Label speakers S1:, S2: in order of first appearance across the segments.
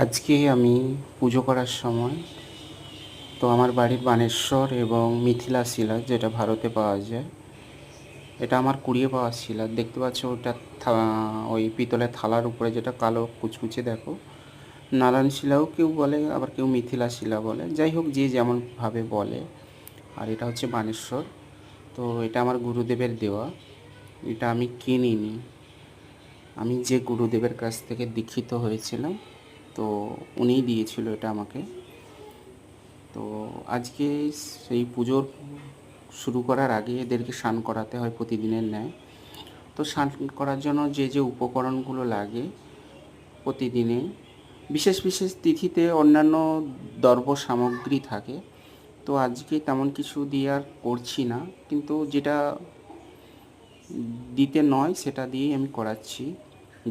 S1: আজকে আমি পুজো করার সময় তো আমার বাড়ির বানেশ্বর এবং মিথিলা শিলা যেটা ভারতে পাওয়া যায়, এটা আমার কুড়িয়ে পাওয়া শিলা। দেখতে পাচ্ছ ওটা ওই পিতলের থালার উপরে যেটা কালো কুচকুচে দেখো। নারায়ণ শিলাও কেউ বলে, আবার কেউ মিথিলা শিলা বলে। যাই হোক, যে যেমনভাবে বলে। আর এটা হচ্ছে বানেশ্বর। তো এটা আমার গুরুদেবের দেওয়া। এটা আমি কিনিনি। আমি যে গুরুদেবের কাছ থেকে দীক্ষিত হয়েছিলাম তো উনিই দিয়েছিল এটা আমাকে। তো আজকে সেই পুজোর শুরু করার আগে এদেরকে স্নান করাতে হয় প্রতিদিনের ন্যায়। তো স্নান করার জন্য যে যে উপকরণগুলো লাগে প্রতিদিনে, বিশেষ বিশেষ তিথিতে অন্যান্য দ্রব্য সামগ্রী থাকে। তো আজকে তেমন কিছু দিয়ে আর করছি না, কিন্তু যেটা দিতে নয় সেটা দিয়েই আমি করাচ্ছি।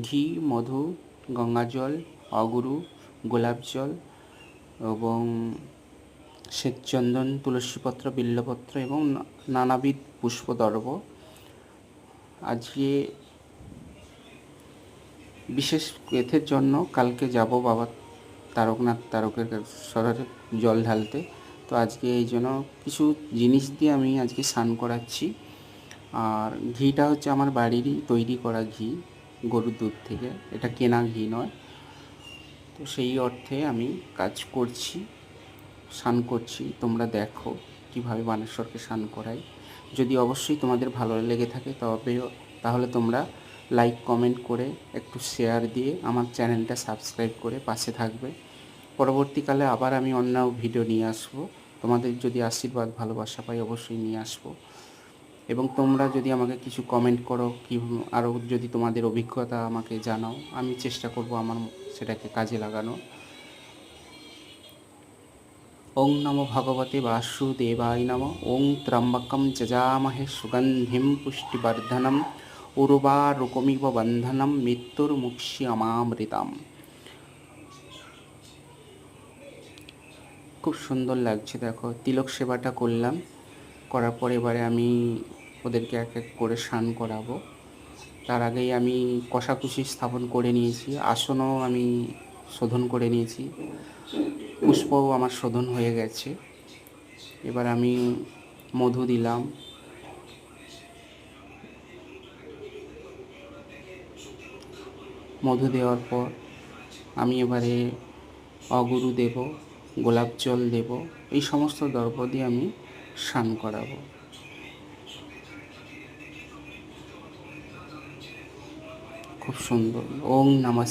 S1: ঘি, মধু, গঙ্গাজল অগুরু, গোলাপ জল এবং শ্বেতচন্দন, তুলসীপত্র, বিল্লপত্র এবং নানাবিধ পুষ্পদ্রব্য আজকে বিশেষ এথের জন্য কালকে যাব বাবা তারকনাথ তারকের সরারে জল ঢালতে। তো আজকে এই জন্য কিছু জিনিস দিয়ে আমি আজকে স্নান করাচ্ছি। আর ঘিটা হচ্ছে আমার বাড়িরই তৈরি করা ঘি, গরুর দুধ থেকে। এটা কেনা ঘি নয়। তো সেই অর্থে আমি কাজ করছি, স্নান করছি। তোমরা দেখো কীভাবে বানেশ্বরকে স্নান করাই। যদি অবশ্যই তোমাদের ভালো লেগে থাকে তবে তাহলে তোমরা লাইক কমেন্ট করে একটু শেয়ার দিয়ে আমার চ্যানেলটা সাবস্ক্রাইব করে পাশে থাকবে। পরবর্তীকালে আবার আমি অন্য ভিডিও নিয়ে আসব। তোমাদের যদি আশীর্বাদ, ভালোবাসা পাই অবশ্যই নিয়ে আসব। এবং তোমরা যদি আমাকে কিছু কমেন্ট করো, কি আরও যদি তোমাদের অভিজ্ঞতা আমাকে জানাও, আমি চেষ্টা করব আমার সেটাকে কাজে লাগানো। ওং নমো ভগবতে বাসুদেবায় নম। ওং ত্র্যম্বকম যজামহে সুগন্ধিম পুষ্টিবর্ধনম। উর্বারুকমিব বন্ধনম মৃত্যুর্মুক্ষি অমামৃতাম খুব সুন্দর লাগছে, দেখো। তিলক সেবাটা করলাম। করার পর এবারে আমি ওদেরকে এক এক করে স্নান করাবো। তার আগেই আমি কষাকুষি স্থাপন করে নিয়েছি, আসনও আমি শোধন করে নিয়েছি, পুষ্পও আমার শোধন হয়ে গেছে। এবার আমি মধু দিলাম। মধু দেওয়ার পর আমি এবারে অগুরু দেব, গোলাপ জল দেব, এই সমস্ত দ্রব্য দিয়ে আমি স্নান করাবো। খুব সুন্দর। ওং নমঃ